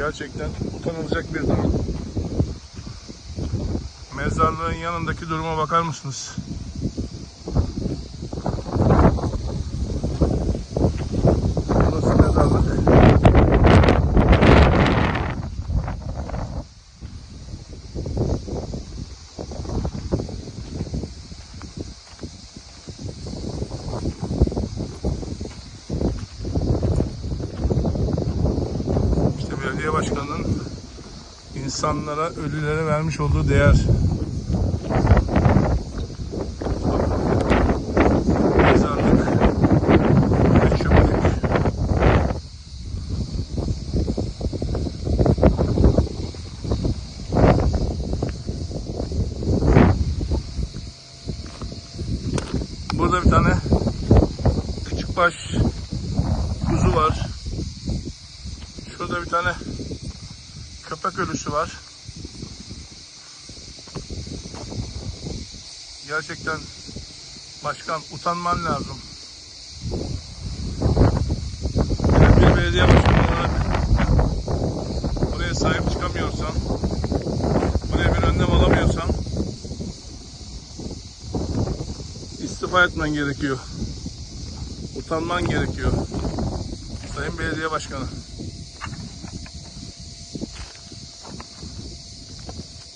Gerçekten utanılacak bir durum. Mezarlığın yanındaki duruma bakar mısınız? Burası mezarlık. İşte belediye başkanının insanlara, ölülere vermiş olduğu değer. Mezarlık. Burada bir tane küçük baş kuzu var. Şurada bir tane köpek ölüsü var. Gerçekten başkan utanman lazım. Bir belediye başkanı olarak buraya sahip çıkamıyorsan, buraya bir önlem alamıyorsan istifa etmen gerekiyor. Utanman gerekiyor. Sayın Belediye Başkanı.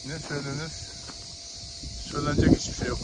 Ne söylenir? Söylenecek hiçbir şey yok.